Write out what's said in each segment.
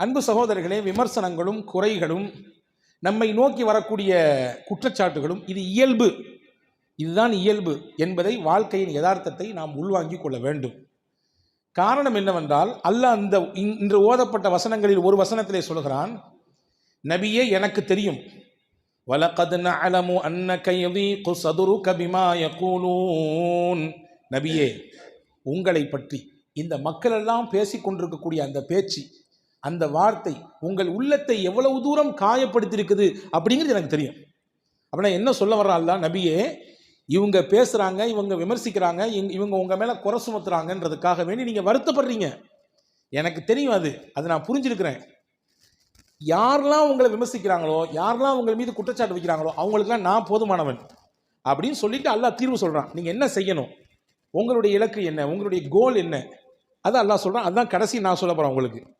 அன்பு சகோதரர்களே விமர்சனங்களும் குறைகளும் நம்மை நோக்கி வரக்கூடிய குற்றச்சாட்டுகளும் இது இயல்பு. இதுதான் இயல்பு என்பதை வாழ்க்கையின் யதார்த்தத்தை நாம் உள்வாங்கிக் கொள்ள வேண்டும். காரணம் என்னவென்றால் அல்லாஹ் அந்த இன்று ஓதப்பட்ட வசனங்களில் ஒரு வசனத்திலே சொல்கிறான் நபியே எனக்கு தெரியும். வலகத் நலமு அன்னக யதீகு சதுருக பிமா யகூலூன். நபியே உங்களை பற்றி இந்த மக்களெல்லாம் பேசிக்கொண்டிருக்கக்கூடிய அந்த பேச்சு அந்த வார்த்தை உங்கள் உள்ளத்தை எவ்வளவு தூரம் காயப்படுத்தியிருக்குது அப்படிங்கிறது எனக்கு தெரியும். அப்படின்னா என்ன சொல்ல வர்றாள்ல நபியே இவங்க பேசுகிறாங்க இவங்க விமர்சிக்கிறாங்க இவங்க- இவங்க உங்கள் மேலே குறை சுமத்துறாங்கன்றதுக்காக வேண்டி நீங்கள் வருத்தப்படுறீங்க. எனக்கு தெரியும் அது. அதை நான் புரிஞ்சிருக்கிறேன். யாரெல்லாம் உங்களை விமர்சிக்கிறாங்களோ யாரெல்லாம் உங்கள் மீது குற்றச்சாட்டு வைக்கிறாங்களோ அவங்களுக்கெல்லாம் நான் போதுமானவன் அப்படின்னு சொல்லிட்டு அல்லாஹ் தீர்வு சொல்கிறான் நீங்கள் என்ன செய்யணும்? உங்களுடைய இலக்கு என்ன? உங்களுடைய கோல் என்ன? அதை அல்லாஹ் சொல்கிறான் அதுதான் கடைசி நான் சொல்ல போகிறேன் உங்களுக்கு.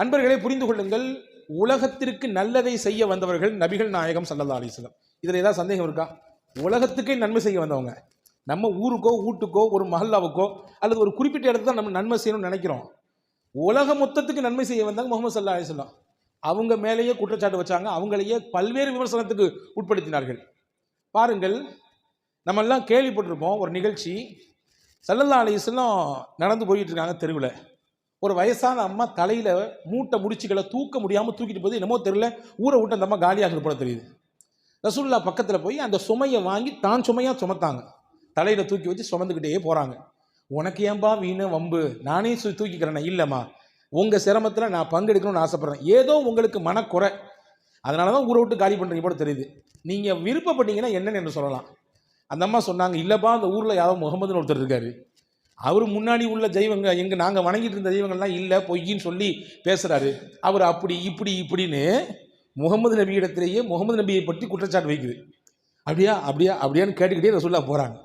அன்பர்களை புரிந்து கொள்ளுங்கள். உலகத்திற்கு நல்லதை செய்ய வந்தவர்கள் நபிகள் நாயகம் சல்லல்லா அலிஸ்லம் இதில் ஏதாவது சந்தேகம் இருக்கா? உலகத்துக்கே நன்மை செய்ய வந்தவங்க. நம்ம ஊருக்கோ வீட்டுக்கோ ஒரு மஹல்லாவுக்கோ அல்லது ஒரு குறிப்பிட்ட இடத்துல தான் நம்ம நன்மை செய்யணும்னு நினைக்கிறோம். உலக மொத்தத்துக்கு நன்மை செய்ய வந்தாங்க முகமது சல்லா அலிஸ்லாம் அவங்க மேலேயே குற்றச்சாட்டு வச்சாங்க. அவங்களையே பல்வேறு விமர்சனத்துக்கு உட்படுத்தினார்கள். பாருங்கள் நம்ம எல்லாம் கேள்விப்பட்டிருப்போம் ஒரு நிகழ்ச்சி. சல்லல்லா அலிஸ்லாம் நடந்து போயிட்டு இருக்காங்க தெருவில். ஒரு வயசான அம்மா தலையில் மூட்டை முடிச்சுகளை தூக்க முடியாமல் தூக்கிட்டு போது என்னமோ தெரியல. ஊரை விட்டு அந்த அம்மா காலியாக போல தெரியுது. ரசூல்லா பக்கத்தில் போய் அந்த சுமையை வாங்கி தான் சுமையாக சுமத்தாங்க. தலையில் தூக்கி வச்சு சுமந்துக்கிட்டே போகிறாங்க உனக்கு ஏன்பா வீணு வம்பு? நானே சு- தூக்கிக்கிறேனே. இல்லைம்மா. உங்கள் சிரமத்தில் நான் பங்கெடுக்கணும்னு ஆசைப்பட்றேன். ஏதோ உங்களுக்கு மனக்குறை. அதனால தான் ஊரை விட்டு காலி பண்ணுறீங்க போல தெரியுது. நீங்கள் விருப்பப்பட்டீங்கன்னா என்னன்னு என்று சொல்லலாம். அந்த அம்மா சொன்னாங்க இல்லைப்பா அந்த ஊரில் யாரோ முகமதுன்னு ஒருத்தர் இருக்காரு. அவர் முன்னாடி உள்ள தெய்வங்க எங்கே நாங்கள் வணங்கிட்டு இருந்த தெய்வங்கள்லாம் இல்லை பொய்யின்னு சொல்லி பேசுகிறாரு அவர் அப்படி இப்படி இப்படின்னு முகமது நபி இடத்திலேயே முகமது நபியை பற்றி குற்றச்சாட்டு வைக்குது. அப்படியா அப்படியா அப்படியான்னு கேட்டுக்கிட்டே ரசூல்லா போகிறாங்க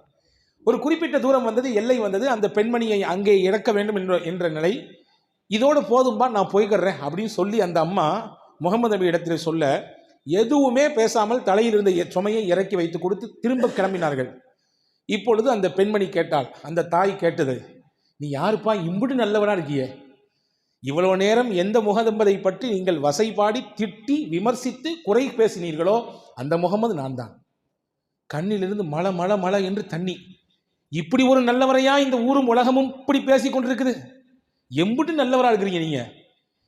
ஒரு குறிப்பிட்ட தூரம் வந்தது எல்லை வந்தது அந்த பெண்மணியை அங்கே இறக்க வேண்டும் என்ற என்ற நிலை. இதோடு போதும்பா நான் போய்கிறேன் அப்படின்னு சொல்லி அந்த அம்மா முகமது நபி இடத்தில் சொல்ல எதுவுமே பேசாமல் தலையில் இருந்த சுமையை இறக்கி வைத்து கொடுத்து திரும்ப கிளம்பினார்கள். இப்பொழுது அந்த பெண்மணி கேட்டாள் அந்த தாய் கேட்டது நீ யாருப்பா? இம்புட்டு நல்லவனா இருக்கியே. இவ்வளவு நேரம் எந்த முகதம்பதை பற்றி நீங்கள் வசைபாடி திட்டி விமர்சித்து குறை பேசினீர்களோ அந்த முகமது நான் தான் கண்ணிலிருந்து மழ மழ மழ என்று தண்ணி. இப்படி ஒரு நல்லவரையா இந்த ஊரும் உலகமும் இப்படி பேசி கொண்டிருக்குது? எம்புட்டு நல்லவரா இருக்கிறீங்க நீங்க.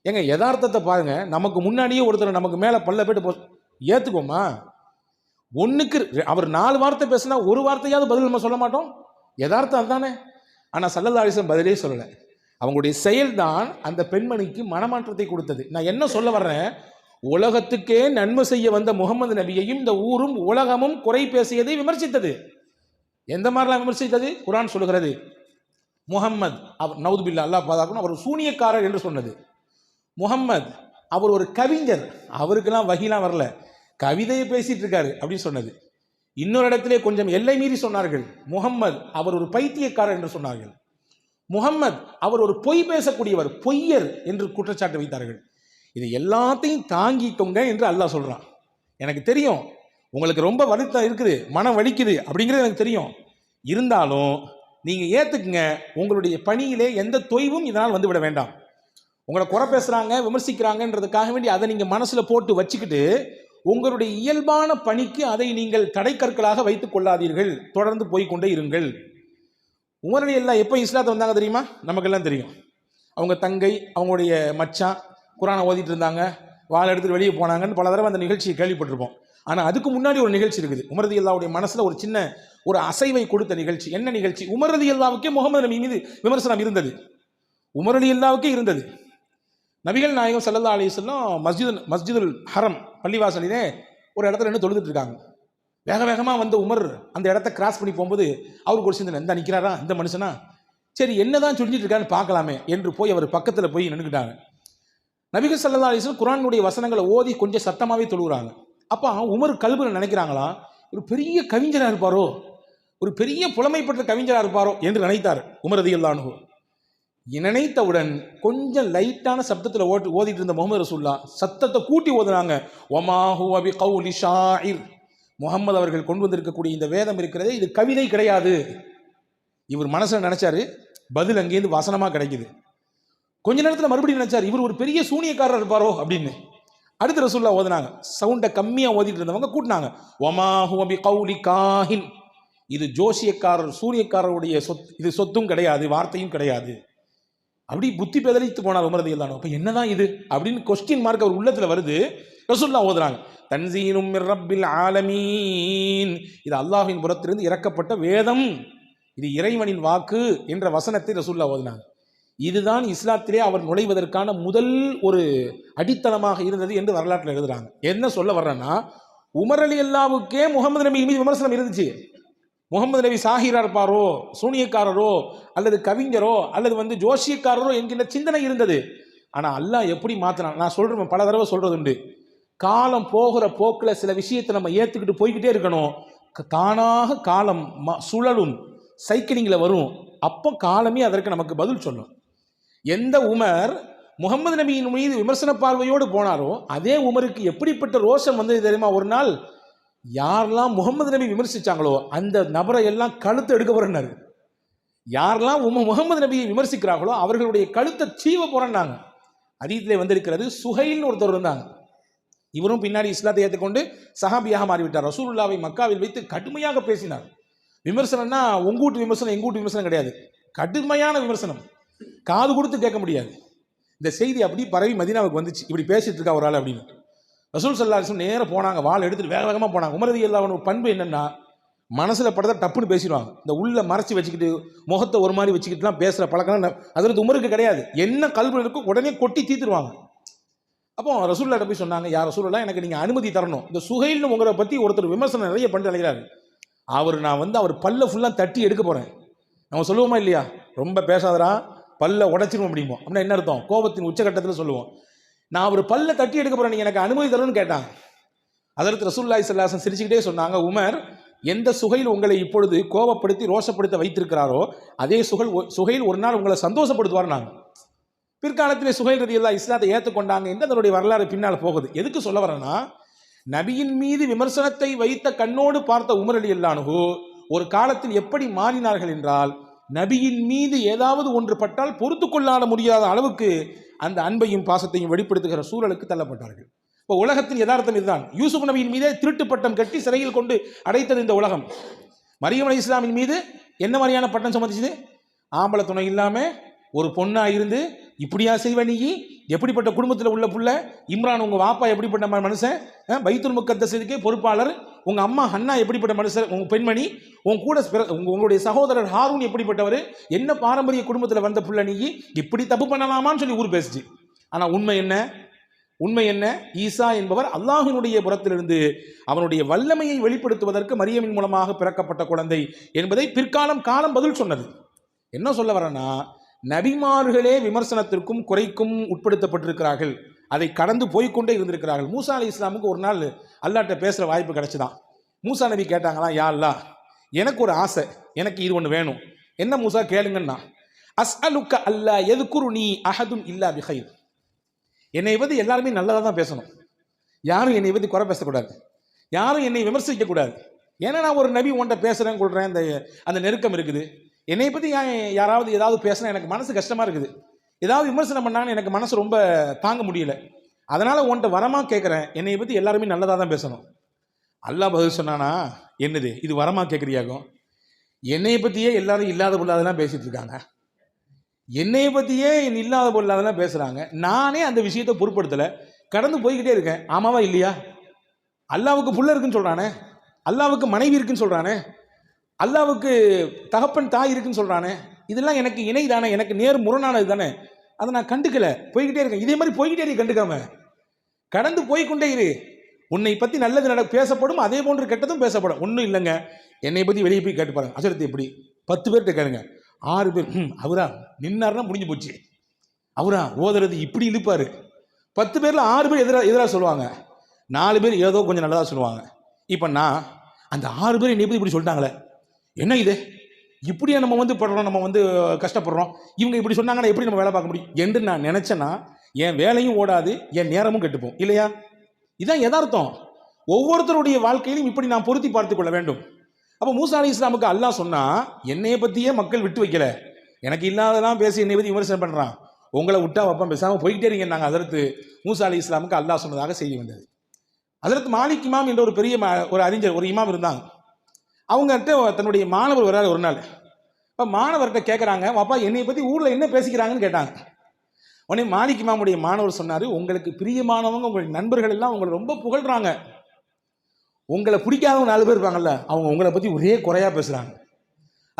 ஏங்க யதார்த்தத்தை பாருங்க. நமக்கு முன்னாடியே ஒருத்தர் நமக்கு மேலே பல்ல போயிட்டு போ ஏத்துக்கோமா? ஒன்றுக்கு அவர் நாலு வார்த்தை பேசினா ஒரு வார்த்தையாவது பதில் நம்ம சொல்ல மாட்டோம்? யதார்த்தம் அதுதானே. ஆனால் சல்லல்லா பதிலே சொல்லலை. அவங்களுடைய செயல்தான் அந்த பெண்மணிக்கு மனமாற்றத்தை கொடுத்தது. நான் என்ன சொல்ல வர்றேன்? உலகத்துக்கே நன்மை செய்ய வந்த முகமது நபியையும் இந்த ஊரும் உலகமும் குறை பேசியதை விமர்சித்தது. எந்த மாதிரிலாம் விமர்சித்தது? குரான் சொல்லுகிறது முகம்மது அவர் நவுதுபில்லா அல்லா பாதாக்கணும் அவர் சூனியக்காரர் என்று சொன்னது. முகம்மது அவர் ஒரு கவிஞர். அவருக்கெல்லாம் வகிலாம் வரல. கவிதையை பேசிட்டு இருக்காரு அப்படின்னு சொன்னது. இன்னொரு இடத்திலே கொஞ்சம் எல்லை மீறி சொன்னார்கள். முகம்மது அவர் ஒரு பைத்தியக்காரர் என்று சொன்னார்கள். முகம்மது அவர் ஒரு பொய் பேசக்கூடியவர் பொய்யர் என்று குற்றச்சாட்டு வைத்தார்கள். இது எல்லாத்தையும் தாங்கிக்கோங்க என்று அல்லாஹ் சொல்றான். எனக்கு தெரியும் உங்களுக்கு ரொம்ப வருத்தம் இருக்குது மனம் வலிக்குது அப்படிங்கிறது எனக்கு தெரியும். இருந்தாலும் நீங்க ஏத்துக்குங்க உங்களுடைய பணியிலே எந்த தொய்வும் இதனால் வந்து விட வேண்டாம். உங்களை குறை பேசுறாங்க விமர்சிக்கிறாங்கன்றதுக்காக வேண்டி அதை நீங்க மனசுல போட்டு வச்சுக்கிட்டு உங்களுடைய இயல்பான பணிக்கு அதை நீங்கள் தடைக்கற்களாக வைத்துக் கொள்ளாதீர்கள். தொடர்ந்து போய்க்கொண்டே இருங்கள். உமரடி எல்லாம் எப்போ இஸ்லாத்தை வந்தாங்க தெரியுமா? நமக்கெல்லாம் தெரியும். அவங்க தங்கை அவங்களுடைய மச்சான் குரானை ஓதிட்டு இருந்தாங்க வாழை எடுத்துட்டு வெளியே போனாங்கன்னு பல தடவை அந்த நிகழ்ச்சியை கேள்விப்பட்டிருப்போம். ஆனால் அதுக்கு முன்னாடி ஒரு நிகழ்ச்சி இருக்குது. உமரதி அல்லாவுடைய மனசில் ஒரு சின்ன ஒரு அசைவை கொடுத்த நிகழ்ச்சி. என்ன நிகழ்ச்சி? உமரதி அல்லாவுக்கே முகமது நபி மீது விமர்சனம் இருந்தது. உமரதி அல்லாவுக்கே இருந்தது. நபிகள் நாயகம் சல்லல்லா அலிஸ்லாம் மஸ்ஜிது மஸ்ஜிதுல் ஹரம் பள்ளிவாசலிலே ஒரு இடத்துல நின்று தொழுதுட்டு இருக்காங்க வேக வேகமாக வந்த உமர் அந்த இடத்த கிராஸ் பண்ணி போகும்போது அவருக்கு ஒரு சிந்தனை இந்த நிற்கிறாரா இந்த மனுஷனா? சரி என்னதான் சொல்லிட்டு இருக்கான்னு பார்க்கலாமே என்று போய் அவர் பக்கத்தில் போய் நின்றுக்கிட்டாங்க நபிகள் சல்லா அலிஸ்லாம் குரானுடைய வசனங்களை ஓதி கொஞ்சம் சத்தமாகவே தொழுகிறாங்க அப்போ உமர் கல்வியில் நினைக்கிறாங்களா? ஒரு பெரிய கவிஞராக இருப்பாரோ? ஒரு பெரிய புலமைப்பட்ட கவிஞராக இருப்பாரோ? என்று நினைத்தார் உமரதி அல்லானு நினைத்தவுடன் கொஞ்சம் லைட்டான சப்தத்தில் ஓட்டு ஓதிட்டு இருந்த முகமது ரசூல்லா சத்தத்தை கூட்டி ஓதுனாங்க. ஒமாஹு அபி கவுலி ஷாயிர். முகமது அவர்கள் கொண்டு வந்திருக்கக்கூடிய இந்த வேதம் இருக்கிறதே இது கவிதை கிடையாது. இவர் மனசில் நினைச்சாரு பதில் அங்கேருந்து வசனமாக கிடைக்குது. கொஞ்ச நேரத்தில் மறுபடியும் நினைச்சார் இவர் ஒரு பெரிய சூனியக்காரர் இருப்பாரோ? அப்படின்னு. அடுத்த ரசூல்லா ஓதுனாங்க. சவுண்டை கம்மியாக ஓதிட்டு இருந்தவங்க கூட்டினாங்க. ஒமாஹு அபி கௌலி காஹின். இது ஜோசியக்காரர் சூரியக்காரருடைய சொத் இது சொத்தும் கிடையாது வார்த்தையும் கிடையாது. அப்படி புத்தி பெதலித்து போனார் உமரதி இல்லானோ அப்போ என்னதான் இது? அப்படின்னு கொஸ்டின் மார்க் அவர் உள்ளத்தில் வருது. ரசூல்லா ஓதுறாங்க. தன்சீனும் ரப்பில் ஆலமீன். இது அல்லாஹின் புறத்திலிருந்து இறக்கப்பட்ட வேதம். இது இறைவனின் வாக்கு என்ற வசனத்தை ரசூல்லா ஓதுனாங்க. இதுதான் இஸ்லாத்திலே அவர் நுழைவதற்கான முதல் ஒரு அடித்தளமாக இருந்தது என்று வரலாற்றில் எழுதுறாங்க. என்ன சொல்ல வர்றேன்னா உமர் அலி அல்லாவுக்கே முகமது நபி மீது விமர்சனம் இருந்துச்சு. முகமது நபி சாஹிரா இருப்பாரோ சூனியக்காரரோ அல்லது கவிஞரோ அல்லது வந்து ஜோஷியக்காரரோ என்கின்ற சிந்தனை இருந்தது. ஆனால் அல்லாஹ் எப்படி மாற்றினான் நான் சொல்கிறேன் பல தடவை சொல்கிறது உண்டு. காலம் போகிற போக்கில் சில விஷயத்தை நம்ம ஏற்றுக்கிட்டு போய்கிட்டே இருக்கணும். க- தானாக காலம் ம சுழலும். சைக்கிளிங்கில் வரும். அப்போ காலமே அதற்கு நமக்கு பதில் சொல்லும். எந்த உமர் முகமது நபியின் மீது விமர்சன பார்வையோடு போனாரோ அதே உமருக்கு எப்படிப்பட்ட ரோஷம் வந்தது தெரியுமா? ஒரு நாள் யாரெல்லாம் முகமது நபி விமர்சிச்சாங்களோ அந்த நபரை எல்லாம் கழுத்தை எடுக்க போகிறேன்னாரு யாரெல்லாம் உம முகமது நபியை விமர்சிக்கிறார்களோ அவர்களுடைய கழுத்தை சீவ போகிறேன்னாங்க அதீதிலே வந்திருக்கிறது சுஹைல்னு ஒருத்தர் இருந்தாங்க. இவரும் பின்னாடி இஸ்லாத்தை ஏற்றுக்கொண்டு சஹாபியாக மாறிவிட்டார். ரசூலுல்லாவை மக்காவில் வைத்து கடுமையாக பேசினார். விமர்சனம்னா உங்கூட்டு விமர்சனம் எங்கூட்டு விமர்சனம் கிடையாது. கடுமையான விமர்சனம். காது கொடுத்து கேட்க முடியாது. இந்த செய்தி அப்படி பரவி மதினாவுக்கு வந்துச்சு. இப்படி பேசிட்டு இருக்கா ஒரு ஆள் அப்படின்னு. ரசூல் சல்லாஹம் நேரம் போனாங்க வாழை எடுத்துட்டு வேக வேகமாக போனாங்க. உமரதி எல்லாவன் பண்பு என்னன்னா மனசில் படத்தை டப்புன்னு பேசிடுவாங்க. இந்த உள்ள மறைச்சி வச்சுக்கிட்டு முகத்தை ஒரு மாதிரி வச்சுக்கிட்டுலாம் பேசுகிற பழக்கம் அதில் உமருக்கு கிடையாது. என்ன கல்வி இருக்கோ உடனே கொட்டி தீத்துருவாங்க. அப்போ ரசூல்லாட்ட போய் சொன்னாங்க யார் ரசூல்லா எனக்கு நீங்கள் அனுமதி தரணும். இந்த சுகைல்னு உங்களை பற்றி ஒருத்தர் விமர்சனம் நிறைய பண்ணி அழைகிறாரு அவர் நான் வந்து அவர் பல்ல ஃபுல்லாக தட்டி எடுக்க போகிறேன் நம்ம சொல்லுவோமா இல்லையா? ரொம்ப பேசாதடா பல்ல உடைச்சிருவோம் அப்படிமோ அப்படின்னா என்ன அர்த்தம்? கோபத்தின் உச்சகட்டத்தில் சொல்லுவோம். நான் ஒரு பல்ல தட்டி எடுக்க போகிறேன் நீங்கள் எனக்கு அனுமதி தரணும்னு கேட்டான். அதற்கு ரசூல்லாய் சல்லாசன் சிரிச்சுக்கிட்டே சொன்னாங்க உமர் எந்த சுகையில் உங்களை இப்பொழுது கோபப்படுத்தி ரோஷப்படுத்த வைத்திருக்கிறாரோ அதே சுகல் சுகையில் ஒரு நாள் உங்களை சந்தோஷப்படுத்துவார் நாங்கள் பிற்காலத்திலே சுகைல் ரதி எல்லாம் இஸ்லாத்தை ஏற்றுக்கொண்டாங்க என்று அதனுடைய வரலாறு பின்னால் போகுது? எதுக்கு சொல்ல வரேன்னா நபியின் மீது விமர்சனத்தை வைத்த கண்ணோடு பார்த்த உமர் அலி அல்லானுகு ஒரு காலத்தில் எப்படி மாறினார்கள் என்றால் நபியின் மீது ஏதாவது ஒன்று பட்டால் பொறுத்து கொள்ளாட முடியாத அளவுக்கு அந்த அன்பையும் பாசத்தையும் வெளிப்படுத்துகிற சூழலுக்கு தள்ளப்பட்டார்கள். இப்போ உலகத்தின் யதார்த்தம் இதுதான். யூசுப் நபியின் மீதே திருட்டு பட்டம் கட்டி சிறையில் கொண்டு அடைத்தது இந்த உலகம். மரியம் அலி இஸ்லாமின் மீது என்ன மாதிரியான பட்டம் சம்மதிச்சுது ஆம்பளை துணை இல்லாமல் ஒரு பொண்ணாக இருந்து இப்படியா செய்வ நீ? எப்படிப்பட்ட குடும்பத்தில் உள்ள புள்ள? இம்ரான் உங்கள் வாப்பா எப்படிப்பட்ட மனுஷன்? அஹ், பைத்துல் பொறுப்பாளர். உங்கள் அம்மா ஹன்னா எப்படிப்பட்ட மனுஷர்? உங்கள் பெண்மணி உன் கூட பிற- உங்களுடைய சகோதரர் ஹாரூன் எப்படிப்பட்டவர்? என்ன பாரம்பரிய குடும்பத்தில் வந்த புள்ள நீ இப்படி தப்பு பண்ணலாமான்னு சொல்லி ஊர் பேசுச்சு. ஆனால் உண்மை என்ன? உண்மை என்ன? ஈசா என்பவர் அல்லாஹினுடைய புறத்திலிருந்து அவனுடைய வல்லமையை வெளிப்படுத்துவதற்கு மரியமின் மூலமாக பிறக்கப்பட்ட குழந்தை என்பதை பிற்காலம் காலம் பதில் சொன்னது. என்ன சொல்ல வரேன்னா நபிமார்களே விமர்சனத்திற்கும் குறைக்கும் உட்படுத்தப்பட்டிருக்கிறார்கள். அதை கடந்து போய்க்கொண்டே இருந்திருக்கிறார்கள். மூசா அலி இஸ்லாமுக்கு ஒரு நாள் அல்லாட்ட பேசுகிற வாய்ப்பு கிடைச்சுதான். மூசா நபி கேட்டாங்களாம் யா அல்லா எனக்கு ஒரு ஆசை எனக்கு இது ஒன்று வேணும். என்ன மூசா கேளுங்கன்னா அஸ்அலுக்க அல்லா எதுக்குரு நீ அஹதும் இல்லா பிஹைர். என்னை பற்றி எல்லாருமே நல்லதாக தான் பேசணும். யாரும் என்னை பற்றி குறை பேசக்கூடாது. யாரும் என்னை விமர்சிக்கக்கூடாது. ஏன்னா நான் ஒரு நபி உன்ட்ட பேசுகிறேன் கொள்கிறேன் அந்த அந்த நெருக்கம் இருக்குது. என்னை பற்றி யாராவது ஏதாவது பேசினா எனக்கு மனசு கஷ்டமாக இருக்குது. ஏதாவது விமர்சனம் பண்ணாங்கன்னு எனக்கு மனசு ரொம்ப தாங்க முடியல. அதனால் உன்ட்ட வரமாக கேட்குறேன் என்னை பற்றி எல்லாருமே நல்லதாக தான் பேசணும். அல்லாஹ் பதில் சொன்னானா? என்னது? இது வரமாக கேட்குறியாகும் என்னை பற்றியே எல்லாரும் இல்லாத பொல்லாதெல்லாம் பேசிகிட்டு இருக்காங்க. என்னை பற்றியே இல்லாத பொல்லாதெல்லாம் பேசுகிறாங்க நானே அந்த விஷயத்தை பொருட்படுத்தலை. கடந்து போய்கிட்டே இருக்கேன். ஆமாவா இல்லையா? அல்லாவுக்கு புள்ள இருக்குன்னு சொல்கிறானே அல்லாவுக்கு மனைவி இருக்குன்னு சொல்கிறானே அல்லாவுக்கு தகப்பன் தாய் இருக்குன்னு சொல்கிறானே இதெல்லாம் எனக்கு இணை தானே எனக்கு நேர் முரணானது தானே? அதை நான் கண்டுக்கல. போய்கிட்டே இருக்கேன். இதே மாதிரி போய்கிட்டே இருக்கு கண்டுக்காம. கடந்து போய்க்கொண்டே இரு. உன்னை பற்றி நல்லது நட பேசப்படும் அதே போன்று கெட்டதும் பேசப்படும். ஒன்றும் இல்லைங்க. என்னை பற்றி வெளியே போய் கேட்டு பாருங்க. அசரத்து எப்படி? பத்து பேர்கிட்ட கேளுங்க. ஆறு பேர் ம் அவரா? நின்னார்னா முடிஞ்சு போச்சு. அவரா? ஓதுறது இப்படி இழுப்பார். பத்து பேரில் ஆறு பேர் எதிராக எதிராக சொல்லுவாங்க. நாலு பேர் ஏதோ கொஞ்சம் நல்லதாக சொல்லுவாங்க. இப்போ நான் அந்த ஆறு பேர் என்னை பற்றி இப்படி சொல்லிட்டாங்களே. என்ன இது? இப்படியே நம்ம வந்து படுறோம் நம்ம வந்து கஷ்டப்படுறோம். இவங்க இப்படி சொன்னாங்கன்னா எப்படி நம்ம வேலை பார்க்க முடியும்? என்று நான் நினச்சேன்னா என் வேலையும் ஓடாது என் நேரமும் கெட்டுப்போம். இல்லையா? இதான் யதார்த்தம். ஒவ்வொருத்தருடைய வாழ்க்கையிலும் இப்படி நான் பொருத்தி பார்த்து கொள்ள வேண்டும். அப்போ மூசா அலி இஸ்லாமுக்கு அல்லாஹ் சொன்னால் என்னைய பற்றியே மக்கள் விட்டு வைக்கல. எனக்கு இல்லாததெல்லாம் பேசி என்னை பற்றி விமர்சனம் பண்ணுறான் உங்களை விட்டா வைப்பேன் பேசாமல் போய்கிட்டே இருங்க நாங்கள் அதற்கு மூசா அலி இஸ்லாமுக்கு அல்லாஹ் சொன்னதாக செய்தி வந்தது. அதற்கு மாலிக் இமாம் என்ற ஒரு பெரிய ம- ஒரு அறிஞர் ஒரு இமாம் இருந்தாங்க. அவங்ககிட்ட தன்னுடைய மாணவர் வராரு ஒரு நாள். இப்போ மாணவர்கிட்ட கேட்குறாங்க அப்பா என்னை பற்றி ஊரில் என்ன பேசிக்கிறாங்கன்னு கேட்டாங்க. உடனே மாணிக்கு மாமுடைய மாணவர் சொன்னார் உங்களுக்கு பிரியமானவங்க உங்களுடைய நண்பர்கள் எல்லாம் உங்களை ரொம்ப புகழ்றாங்க. உங்களை பிடிக்காதவங்க நாலு பேர் இருப்பாங்கல்ல அவங்க உங்களை பற்றி ஒரே குறையாக பேசுகிறாங்க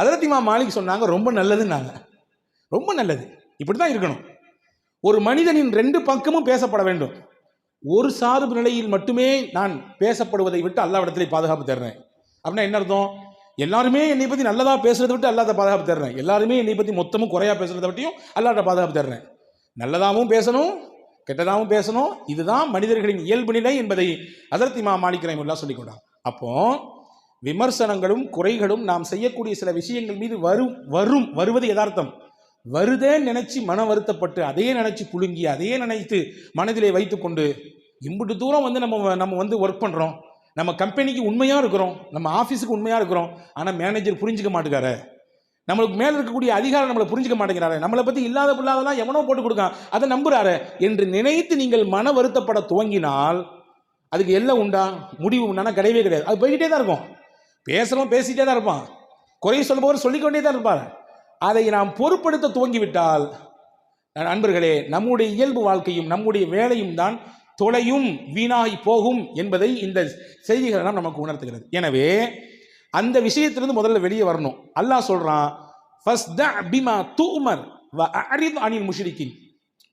அதற்கு மா மாலிக் சொன்னாங்க ரொம்ப நல்லதுன்னாங்க. ரொம்ப நல்லது. இப்படி தான் இருக்கணும். ஒரு மனிதனின் ரெண்டு பக்கமும் பேசப்பட வேண்டும். ஒரு சார்பு நிலையில் மட்டுமே நான் பேசப்படுவதை விட்டு அல்லாவிடத்திலே பாதுகாப்பு தர்றேன் அப்படின்னா என்ன அர்த்தம்? எல்லாருமே என்னை பற்றி நல்லதாக பேசுறதை விட்டு அல்லாத பாதுகாப்பு தர்றேன் எல்லாருமே என்னை பற்றி மொத்தமும் குறையா பேசுறதை பற்றியும் அல்லாட்ட பாதுகாப்பு தர்றேன் நல்லதாகவும் பேசணும் கெட்டதாகவும் பேசணும். இதுதான் மனிதர்களின் இயல்பு நிலை என்பதை அதர்த்தி மா மாலிக் எல்லாம் சொல்லிக்கொண்டான் அப்போ விமர்சனங்களும் குறைகளும் நாம் செய்யக்கூடிய சில விஷயங்கள் மீது வரும் வரும் வருவது யதார்த்தம். வருதே நினைச்சு மன வருத்தப்பட்டு அதையே நினைச்சு புழுங்கி அதையே நினைத்து மனதிலே வைத்துக்கொண்டு இம்புட்டு தூரம் வந்து நம்ம நம்ம வந்து ஒர்க் பண்ணுறோம் நம்ம கம்பெனிக்கு உண்மையாக இருக்கிறோம் நம்ம ஆஃபீஸுக்கு உண்மையாக இருக்கிறோம் ஆனால் மேனேஜர் புரிஞ்சுக்க மாட்டேங்காரு நம்மளுக்கு மேலே இருக்கக்கூடிய அதிகாரம் நம்மளை புரிஞ்சுக்க மாட்டேங்கிறாரு. நம்மளை பற்றி இல்லாத பிள்ளாதெல்லாம் எவனோ போட்டு கொடுக்கான். அதை நம்புறாரு. என்று நினைத்து நீங்கள் மன வருத்தப்பட துவங்கினால் அதுக்கு எல்லாம் உண்டா? முடிவு உண்டானா கிடையவே கிடையாது. அது போய்கிட்டே தான் இருக்கும். பேசுகிறோம் பேசிகிட்டே தான் இருப்பான். குறைய சொல்லுபவர் சொல்லிக்கொண்டே தான் இருப்பார். அதை நாம் பொறுப்படுத்த துவங்கிவிட்டால் நண்பர்களே நம்முடைய இயல்பு வாழ்க்கையும் நம்முடைய வேலையும் தான் தொலையும் வீணாகி போகும் என்பதை இந்த செய்திகள் எல்லாம் நமக்கு உணர்த்துகிறது. எனவே அந்த விஷயத்திலிருந்து முதல்ல வெளியே வரணும். அல்லாஹ் சொல்றான் "ஃபஸ்தஅ பிமா தூமர் வ அரித் அனில்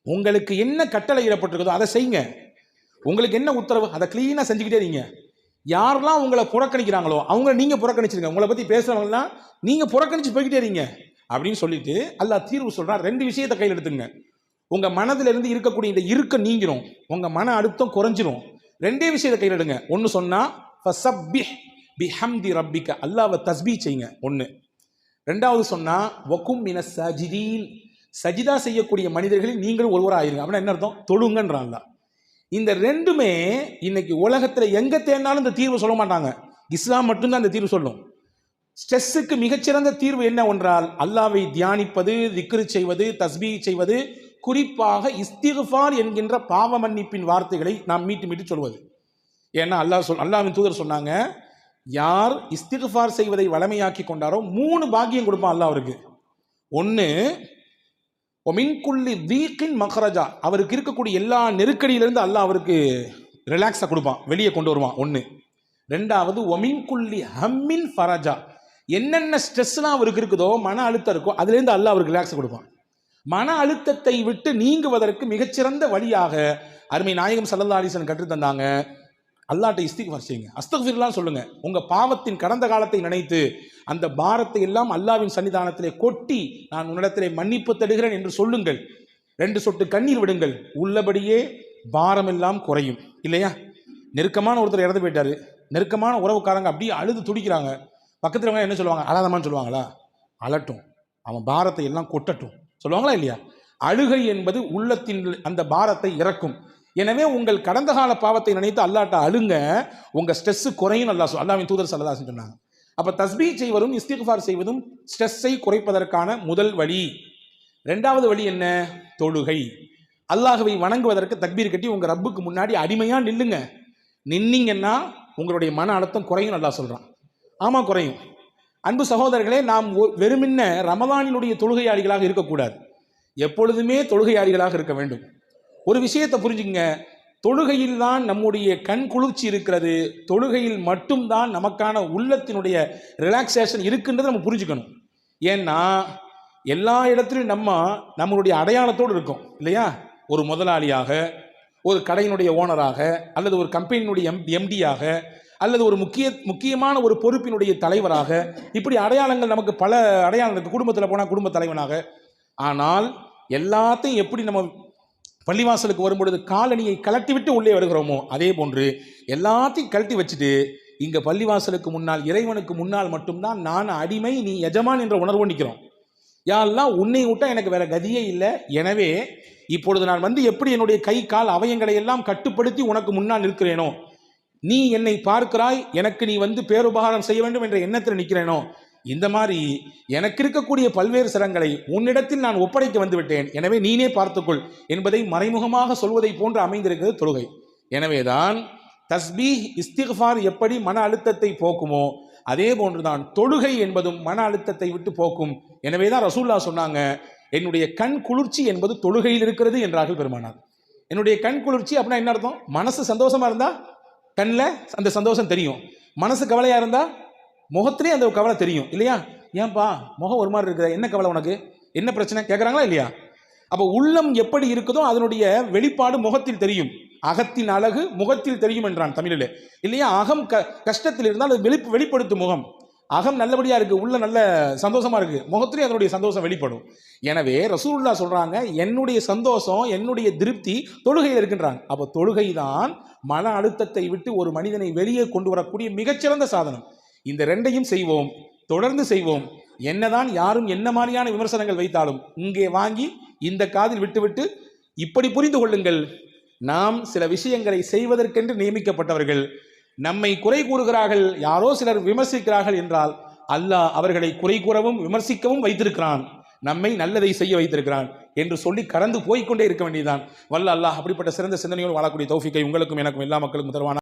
உங்களுக்கு என்ன கட்டளை இடப்பட்டிருக்குதோ அதை செய்யுங்க. உங்களுக்கு என்ன உத்தரவு? அதை க்ளீனாக செஞ்சுக்கிட்டே இருங்க. யாரெல்லாம் உங்களை புறக்கணிக்கிறாங்களோ அவங்க நீங்கள் புறக்கணிச்சிருங்க. உங்களை பற்றி பேசுகிறவங்கலாம் நீங்கள் புறக்கணிச்சு போய்கிட்டே இருங்க. அப்படின்னு சொல்லிட்டு அல்லாஹ் தீர்வு சொல்கிறான் ரெண்டு விஷயத்தை கையில் எடுத்துங்க. உங்கள் மனதிலிருந்து இருக்கக்கூடிய இந்த இருக்க நீங்கிடும் உங்கள் மன அழுத்தம் குறைஞ்சிரும். ரெண்டே விஷயத்தை கையில் எடுங்க. ஒன்று சொன்னால் ஃபசப்பிஹ் பிஹம்தி ரப்பிக்க. அல்லாவை தஸ்பீ செய்யுங்க. ஒன்று ரெண்டாவது சொன்னால் வக்கும் மின சஜிதீன் சஜிதா செய்யக்கூடிய மனிதர்களில் நீங்களும் ஒருவராக ஆயிருங்க அப்படின்னா என்ன அர்த்தம்? தொழுங்கன்றான் இந்த ரெண்டுமே இன்னைக்கு உலகத்தில் எங்கே தேடினாலும் இந்த தீர்வு சொல்ல மாட்டாங்க. இஸ்லாம் மட்டும்தான் இந்த தீர்வு சொல்லும். ஸ்ட்ரெஸ்ஸுக்கு மிகச்சிறந்த தீர்வு என்ன ஒன்றால் அல்லாவை தியானிப்பது திக்ரு செய்வது தஸ்பீ செய்வது குறிப்பாக இஸ்திகுஃபார் என்கின்ற பாவ மன்னிப்பின் வார்த்தைகளை நாம் மீட்டு மீட்டு சொல்வது. ஏன்னா அல்லாஹ் சொல் அல்லாவின் தூதர் சொன்னாங்க யார் இஸ்திகுஃபார் செய்வதை வளமையாக்கி கொண்டாரோ மூணு பாக்கியம் கொடுப்பான் அல்லாஹ் அவருக்கு. ஒன்று ஒமின்குள்ளி வீக்கின் மஹரஜா அவருக்கு இருக்கக்கூடிய எல்லா நெருக்கடியிலிருந்து அல்லாஹ் அவருக்கு ரிலாக்ஸாக கொடுப்பான் வெளியே கொண்டு வருவான் ஒன்று ரெண்டாவது ஒமின்குள்ளி ஹம்மின் ஃபரஜா என்னென்ன ஸ்ட்ரெஸ்லாம் அவருக்கு இருக்குதோ மன அழுத்தம் இருக்கோ அதுலேருந்து அல்லாஹ் அவருக்கு ரிலாக்ஸ் கொடுப்பான். மன அழுத்தத்தை விட்டு நீங்குவதற்கு மிகச்சிறந்த வழியாக அருமை நாயகம் சல்லல்லா அலிசன் கற்றுத்தந்தாங்க அல்லாட்ட இஸ்திக்ஃபார் செய்யுங்க. அஸ்தக்ஃபிர்லாம் சொல்லுங்க. உங்க பாவத்தின் கடந்த காலத்தை நினைத்து அந்த பாரத்தை எல்லாம் அல்லாவின் சன்னிதானத்திலே கொட்டி நான் உன்னிடத்திலே மன்னிப்பு தடுகிறேன் என்று சொல்லுங்கள். ரெண்டு சொட்டு கண்ணீர் விடுங்கள். உள்ளபடியே பாரம் எல்லாம் குறையும். இல்லையா? நெருக்கமான ஒருத்தர் இறந்து போயிட்டாரு. நெருக்கமான உறவுக்காரங்க அப்படியே அழுது துடிக்கிறாங்க. பக்கத்தில் என்ன சொல்லுவாங்க? அழாதமான்னு சொல்லுவாங்களா? அழட்டும் அவன் பாரத்தை எல்லாம் கொட்டட்டும். சொல்லுவாங்களா இல்லையா? அழுகை என்பது உள்ளத்தின் அந்த பாரத்தை இறக்கும். எனவே உங்கள் கடந்த கால பாவத்தை நினைத்து அல்லாட்ட அழுங்க உங்க ஸ்ட்ரெஸ் குறையும் அல்லா சொல் அல்லாவின் தூதர் சல்லதாசன் சொன்னாங்க. அப்ப தஸ்பீ செய்வதும் இஸ்திக்ஃபார் செய்வதும் ஸ்ட்ரெஸ்ஸை குறைப்பதற்கான முதல் வழி. ரெண்டாவது வழி என்ன? தொழுகை. அல்லாஹுவை வணங்குவதற்கு தக்பீர் கட்டி உங்க ரப்புக்கு முன்னாடி அடிமையா நில்லுங்க. நின்னீங்கன்னா உங்களுடைய மன அழுத்தம் குறையும் நல்லா சொல்றான். ஆமா குறையும். அன்பு சகோதரர்களே நாம் ஒ- வெறுமின்ன ரமதானினுடைய தொழுகையாளிகளாக இருக்கக்கூடாது. எப்பொழுதுமே தொழுகையாளிகளாக இருக்க வேண்டும். ஒரு விஷயத்தை புரிஞ்சுங்க தொழுகையில் தான் நம்முடைய கண் குளிர்ச்சி இருக்கிறது. தொழுகையில் மட்டும்தான் நமக்கான உள்ளத்தினுடைய ரிலாக்ஸேஷன் இருக்குன்றதை நம்ம புரிஞ்சுக்கணும். ஏன்னா எல்லா இடத்துலையும் நம்ம நம்மளுடைய அடையாளத்தோடு இருக்கோம். இல்லையா? ஒரு முதலாளியாக ஒரு கடையினுடைய ஓனராக அல்லது ஒரு கம்பெனியினுடைய எம் எம்டியாக அல்லது ஒரு முக்கிய முக்கியமான ஒரு பொறுப்பினுடைய தலைவராக இப்படி அடையாளங்கள் நமக்கு பல அடையாளம் இருக்குது குடும்பத்தில் போனால் குடும்ப தலைவனாக. ஆனால் எல்லாத்தையும் எப்படி நம்ம பள்ளிவாசலுக்கு வரும்பொழுது காலணியை கலட்டி விட்டு உள்ளே வருகிறோமோ அதே போன்று எல்லாத்தையும் கழட்டி வச்சுட்டு இங்கே பள்ளிவாசலுக்கு முன்னால் இறைவனுக்கு முன்னால் மட்டும்தான் நான் அடிமை நீ எஜமான் என்ற உணர்வு நிற்கிறோம். யாரெல்லாம் உன்னை விட்டா எனக்கு வேற கதியே இல்லை. எனவே இப்பொழுது நான் வந்து எப்படி என்னுடைய கை கால் அவயங்களை எல்லாம் கட்டுப்படுத்தி உனக்கு முன்னால் நிற்கிறேனோ நீ என்னை பார்க்கிறாய் எனக்கு நீ வந்து பேருபகாரம் செய்ய வேண்டும் என்ற எண்ணத்தில் நிற்கிறேனோ? இந்த மாதிரி எனக்கு இருக்கக்கூடிய பல்வேறு சிரங்களை உன்னிடத்தில் நான் ஒப்படைக்க வந்துவிட்டேன். எனவே நீனே பார்த்துக்கொள் என்பதை மறைமுகமாக சொல்வதை போன்று அமைந்திருக்கிறது தொழுகை. எனவேதான் தஸ்பீஹ் இஸ்திஃபார் எப்படி மன அழுத்தத்தை போக்குமோ அதே போன்றுதான் தொழுகை என்பதும் மன அழுத்தத்தை விட்டு போக்கும். எனவேதான் ரசூல்லா சொன்னாங்க என்னுடைய கண் குளிர்ச்சி என்பது தொழுகையில் இருக்கிறது என்றார்கள் பெருமானார். என்னுடைய கண் குளிர்ச்சி அப்படின்னா என்ன அர்த்தம்? மனசு சந்தோஷமா இருந்தா கண்ணில் அந்த சந்தோஷம் தெரியும். மனசு கவலையாக இருந்தால் முகத்திலே அந்த கவலை தெரியும். இல்லையா? ஏன்பா முகம் ஒரு மாதிரி இருக்குதா? என்ன கவலை உனக்கு? என்ன பிரச்சனை? கேட்குறாங்களா இல்லையா? அப்போ உள்ளம் எப்படி இருக்குதோ அதனுடைய வெளிப்பாடு முகத்தில் தெரியும். அகத்தின் அழகு முகத்தில் தெரியும் என்றான் தமிழில். இல்லையா? அகம் க கஷ்டத்தில் இருந்தால் அது வெளி வெளிப்படுத்தும் முகம். அகம் நல்லபடியாக இருக்குது உள்ள நல்ல சந்தோஷமாக இருக்குது முகத்திலே அதனுடைய சந்தோஷம் வெளிப்படும். எனவே ரசூல்லா சொல்கிறாங்க என்னுடைய சந்தோஷம் என்னுடைய திருப்தி தொழுகையில் இருக்கின்றாங்க. அப்போ தொழுகை தான் மன அழுத்தத்தை விட்டு ஒரு மனிதனை வெளியே கொண்டு வரக்கூடிய மிகச்சிறந்த சாதனம். இந்த ரெண்டையும் செய்வோம் தொடர்ந்து செய்வோம். என்னதான் யாரும் என்ன மாதிரியான விமர்சனங்கள் வைத்தாலும் இங்கே வாங்கி இந்த காதில் விட்டுவிட்டு இப்படி புரிந்து கொள்ளுங்கள். நாம் சில விஷயங்களை செய்வதற்கென்று நியமிக்கப்பட்டவர்கள். நம்மை குறை கூறுகிறார்கள் யாரோ சிலர் விமர்சிக்கிறார்கள் என்றால் அல்லாஹ் அவர்களை குறை கூறவும் விமர்சிக்கவும் வைத்திருக்கிறான். நம்மை நல்லதை செய்ய வைத்திருக்கிறான். என்று சொல்லி கடந்து போய்க்கொண்டே இருக்க வேண்டியதுதான். வல்ல அல்லாஹ் அப்படிப்பட்ட சிறந்த சிந்தனையோடு வாழக்கூடிய தௌஃபிக்கை உங்களுக்கும் எனக்கும் எல்லா மக்களுக்கும் தருவானா